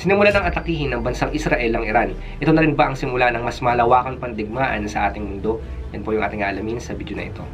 Sinimulan ng atakihin ng bansang Israel ang Iran. Ito na rin ba ang simula ng mas malawakang pandigmaan sa ating mundo? Yan po yung ating alamin sa video na ito.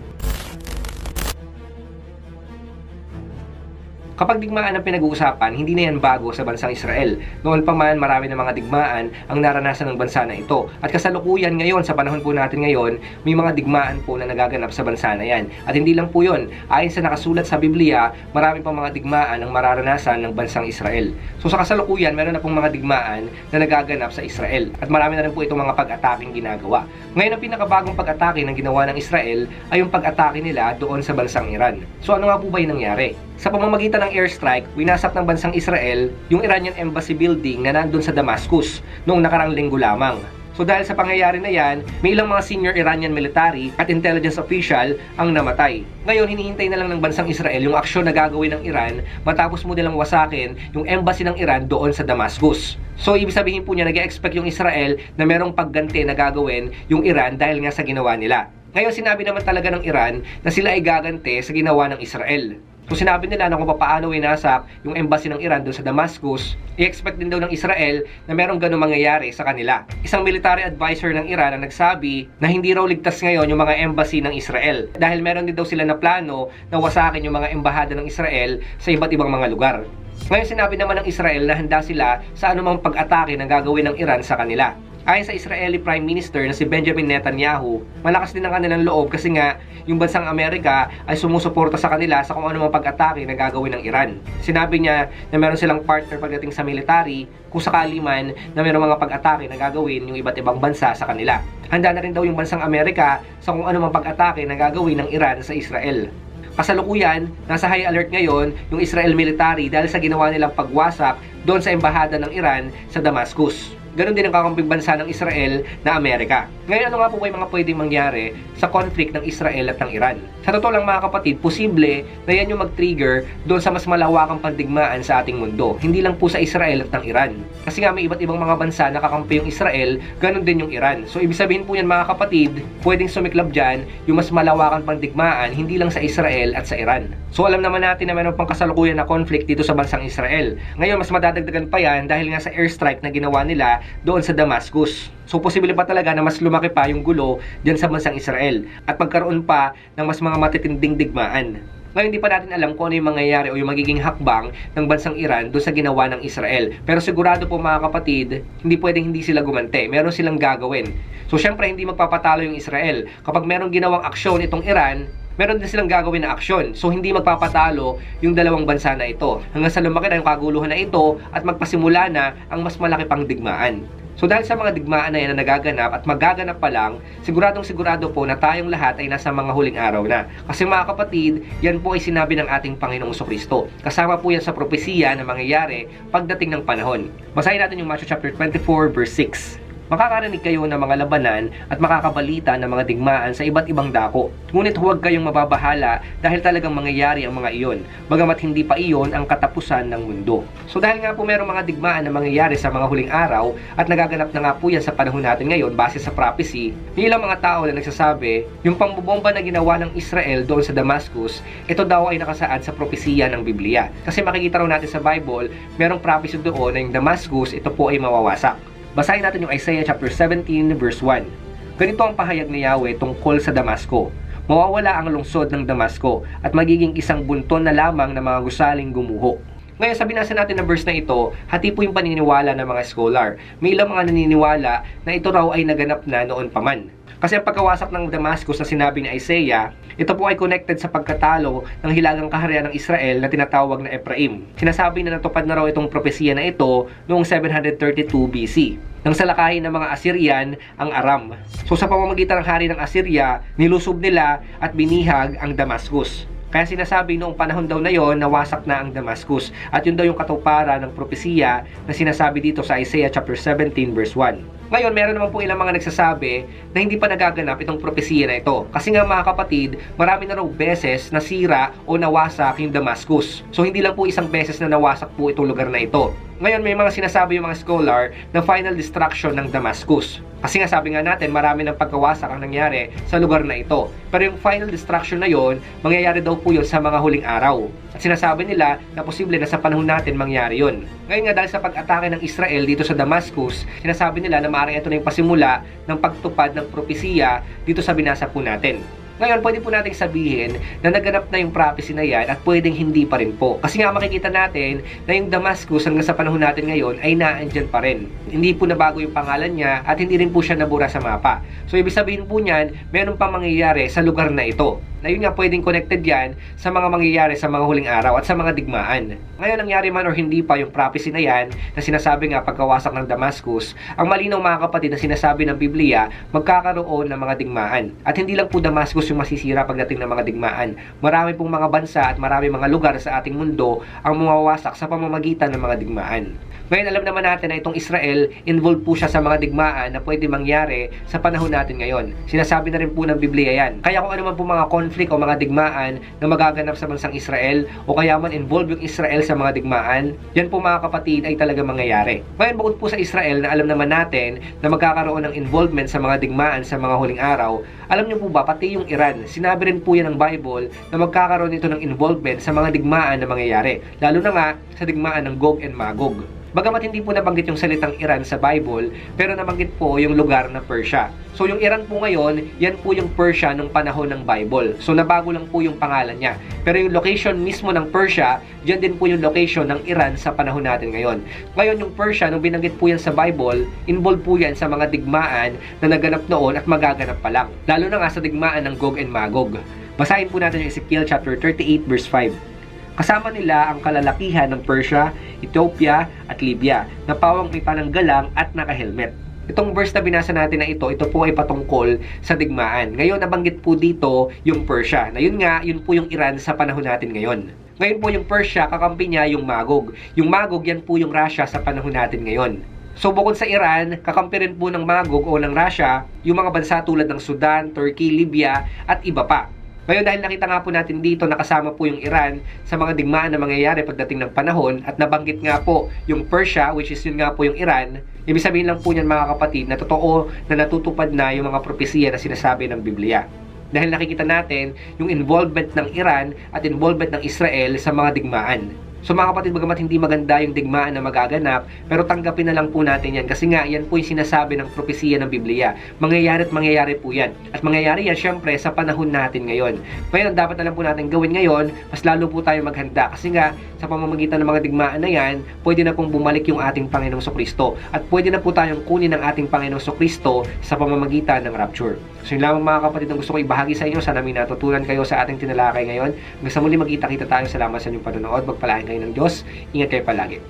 Kapag digmaan ang pinag-uusapan, hindi na yan bago sa bansang Israel. Noon pa man, marami ng mga digmaan ang naranasan ng bansa na ito. At kasalukuyan ngayon, sa panahon po natin ngayon, may mga digmaan po na nagaganap sa bansa na yan. At hindi lang po yun. Ayon sa nakasulat sa Biblia, marami pang mga digmaan ang mararanasan ng bansang Israel. So sa kasalukuyan, meron na pong mga digmaan na nagaganap sa Israel. At marami na rin po itong mga pag-ataking ginagawa. Ngayon, ang pinakabagong pag-atake na ginawa ng Israel ay yung pag-atake nila doon sa bansang Iran. So ano nga po ba yung nangyari? Sa pamamagitan ng airstrike, winasak ng bansang Israel yung Iranian Embassy Building na nandun sa Damascus noong nakarang linggo lamang. So dahil sa pangyayari na yan, may ilang mga senior Iranian military at intelligence official ang namatay. Ngayon, hinihintay na lang ng bansang Israel yung aksyon na gagawin ng Iran matapos mo nilang wasakin yung embassy ng Iran doon sa Damascus. So ibig sabihin po niya, nag-expect yung Israel na merong pagganti na gagawin yung Iran dahil nga sa ginawa nila. Ngayon, sinabi naman talaga ng Iran na sila ay gagante sa ginawa ng Israel. So sinabi nila na kung paano winasak yung embassy ng Iran doon sa Damascus, i-expect din daw ng Israel na merong ganun mangyayari sa kanila. Isang military advisor ng Iran ang nagsabi na hindi raw ligtas ngayon yung mga embassy ng Israel dahil meron din daw sila na plano na wasakin yung mga embahada ng Israel sa iba't ibang mga lugar. Ngayon sinabi naman ng Israel na handa sila sa anumang pag-atake na gagawin ng Iran sa kanila. Ayon sa Israeli Prime Minister na si Benjamin Netanyahu, malakas din ang kanilang loob kasi nga yung bansang Amerika ay sumusuporta sa kanila sa kung ano mang pag-atake na gagawin ng Iran. Sinabi niya na meron silang partner pagdating sa military kung sakali man na meron mga pag-atake na gagawin yung iba't ibang bansa sa kanila. Handa na rin daw yung bansang Amerika sa kung ano mang pag-atake na gagawin ng Iran sa Israel. Kasalukuyan, nasa high alert ngayon yung Israel military dahil sa ginawa nilang pagwasak doon sa embahada ng Iran sa Damascus. Ganon din ang kakamping bansa ng Israel na Amerika. Ngayon, ano nga po ba yung mga pwedeng mangyari sa conflict ng Israel at ng Iran? Sa totoo lang mga kapatid, posible na yan yung mag-trigger doon sa mas malawakang pandigmaan sa ating mundo. Hindi lang po sa Israel at ng Iran. Kasi nga may iba't ibang mga bansa na kakampi yung Israel, ganon din yung Iran. So ibig sabihin po yan mga kapatid, pwedeng sumiklab dyan yung mas malawakang pandigmaan, hindi lang sa Israel at sa Iran. So alam naman natin na meron pang kasalukuyan na conflict dito sa bansang Israel. Ngayon, mas madadagdagan pa yan dahil nga sa airstrike na ginawa nila doon sa Damascus. So posible pa talaga na mas lumaki pa yung gulo diyan sa bansang Israel at magkaroon pa ng mas mga matitinding digmaan. Ngayon hindi pa natin alam kung ano yung mangyayari o yung magiging hakbang ng bansang Iran doon sa ginawa ng Israel. Pero sigurado po mga kapatid, hindi pwedeng hindi sila gumante. Meron silang gagawin. So syempre hindi magpapatalo yung Israel. Kapag merong ginawang aksyon itong Iran, meron din silang gagawin na aksyon. So hindi magpapatalo yung dalawang bansa na ito. Hanggang sa lumaki na yung kaguluhan na ito at magpasimula na ang mas malaki pang digmaan. So dahil sa mga digmaan na yan na nagaganap at magaganap pa lang, siguradong sigurado po na tayong lahat ay nasa mga huling araw na. Kasi mga kapatid, yan po ay sinabi ng ating Panginoong Kristo. Kasama po yan sa propesiya na mangyayari pagdating ng panahon. Basahin natin yung Matthew chapter 24 verse 6. Makakarinig kayo ng mga labanan at makakabalita ng mga digmaan sa iba't ibang dako. Ngunit huwag kayong mababahala dahil talagang mangyayari ang mga iyon, bagamat hindi pa iyon ang katapusan ng mundo. So dahil nga po merong mga digmaan na mangyayari sa mga huling araw at nagaganap na nga po yan sa panahon natin ngayon base sa prophecy, may ilang mga tao na nagsasabi, yung pambubomba na ginawa ng Israel doon sa Damascus, ito daw ay nakasaad sa propesiya ng Biblia. Kasi makikita raw natin sa Bible, merong prophecy doon na yung Damascus, ito po ay mawawasak. Basahin natin yung Isaiah chapter 17 verse 1. Ganito ang pahayag ni Yahweh tungkol sa Damasco. Mawawala ang lungsod ng Damasco at magiging isang bunton na lamang ng mga gusaling gumuho. Ngayon, sabi nasa natin na verse na ito, hati po yung paniniwala ng mga scholar. May ilang mga naniniwala na ito raw ay naganap na noon pa man. Kasi ang pagkawasak ng Damascus na sinabi ni Isaiah, ito po ay connected sa pagkatalo ng hilagang kaharian ng Israel na tinatawag na Ephraim. Sinasabi na natupad na raw itong propesiya na ito noong 732 BC nang salakayin ng mga Assyrian ang Aram. So sa pamamagitan ng hari ng Assyria, nilusob nila at binihag ang Damascus. Kaya sinasabi noong panahon daw na yon nawasak na ang Damascus. At yun daw yung katuparan ng propesiya na sinasabi dito sa Isaiah chapter 17 verse 1. Ngayon, meron naman po ilang mga nagsasabi na hindi pa nagaganap itong propesiya na ito. Kasi nga mga kapatid, marami na raw beses nasira o nawasak yung Damascus. So hindi lang po isang beses na nawasak po itong lugar na ito. Ngayon, may mga sinasabi yung mga scholar na final destruction ng Damascus. Kasi nga sabi nga natin, marami ng pagkawasak ang nangyari sa lugar na ito. Pero yung final destruction na yon, mangyayari daw po yun sa mga huling araw. At sinasabi nila na posible na sa panahon natin mangyari yun. Ngayon nga dahil sa pag-atake ng Israel dito sa Damascus, sinasabi nila na maaaring ito na yung pasimula ng pagtupad ng propesiya dito sa binasa po natin. Ngayon, pwede po nating sabihin na naganap na yung prophecy na yan at pwedeng hindi pa rin po. Kasi nga makikita natin na yung Damascus hanggang sa panahon natin ngayon ay naandyan pa rin. Hindi po nabago yung pangalan niya at hindi rin po siya nabura sa mapa. So, ibig sabihin po niyan, meron pa mangyayari sa lugar na ito. Na yun nga pwedeng connected yan sa mga mangyayari sa mga huling araw at sa mga digmaan. Ngayon, nangyari man or hindi pa yung prophecy na yan na sinasabi nga pagkawasak ng Damascus, ang malinaw mga kapatid na sinasabi ng Biblia, magkakaroon ng mga digmaan. At hindi lang po Damascus yung masisira pagdating ng mga digmaan. Marami pong mga bansa at marami mga lugar sa ating mundo ang mawawasak sa pamamagitan ng mga digmaan. Ngayon alam naman natin na itong Israel, involved po siya sa mga digmaan na pwede mangyari sa panahon natin ngayon. Sinasabi na rin po ng Biblia yan. Kaya kung ano man po mga conflict o mga digmaan na magaganap sa bansang Israel o kaya man involved yung Israel sa mga digmaan, yan po mga kapatid ay talaga mangyayari. Ngayon bukod po sa Israel na alam naman natin na magkakaroon ng involvement sa mga digmaan sa mga huling araw, alam niyo po ba pati yung Iran, sinabi rin po yan ng Bible na magkakaroon ito ng involvement sa mga digmaan na mangyayari. Lalo na nga sa digmaan ng Gog and Magog. Bagamat hindi po nabanggit yung salitang Iran sa Bible, pero nabanggit po yung lugar na Persia. So yung Iran po ngayon, yan po yung Persia nung panahon ng Bible. So nabago lang po yung pangalan niya. Pero yung location mismo ng Persia, yan din po yung location ng Iran sa panahon natin ngayon. Ngayon yung Persia, nung binanggit po yan sa Bible, involved po yan sa mga digmaan na naganap noon at magaganap pa lang. Lalo na nga sa digmaan ng Gog and Magog. Basahin po natin yung Ezekiel chapter 38 verse 5. Kasama nila ang kalalakihan ng Persia, Ethiopia at Libya na pawang may pananggalang at naka-helmet. Itong verse na binasa natin na ito, ito po ay patungkol sa digmaan. Ngayon, nabanggit po dito yung Persia. Na yun nga, yun po yung Iran sa panahon natin ngayon. Ngayon po yung Persia, kakampi niya yung Magog. Yung Magog, yan po yung Russia sa panahon natin ngayon. So bukod sa Iran, kakampi rin po ng Magog o ng Russia, yung mga bansa tulad ng Sudan, Turkey, Libya at iba pa. Ngayon dahil nakita nga po natin dito nakasama po yung Iran sa mga digmaan na mangyayari pagdating ng panahon at nabanggit nga po yung Persia which is yun nga po yung Iran, ibig sabihin lang po niyan mga kapatid na totoo na natutupad na yung mga propesiya na sinasabi ng Biblia. Dahil nakikita natin yung involvement ng Iran at involvement ng Israel sa mga digmaan. So mga kapatid, bagamat hindi maganda yung digmaan na magaganap, pero tanggapin na lang po natin yan kasi nga yan po yung sinasabi ng propesiya ng Biblia. Mangyayari at mangyayari po yan. At mangyayari yan syempre sa panahon natin ngayon. Ngayon, dapat na lang po natin gawin ngayon, mas lalo po tayo maghanda kasi nga sa pamamagitan ng mga digmaan na yan, pwede na pong bumalik yung ating Panginoong Kristo at pwede na po tayong kunin ang ating Panginoong Kristo sa pamamagitan ng rapture. So yun lamang mga kapatid ang gusto ko ibahagi sa inyo. Sana may natutunan kayo sa ating tinalakay ngayon. Hanggang sa muli magkita-kita tayo. Salamat sa inyong panonood. Magpalain kayo ng Diyos. Ingat kayo palagi.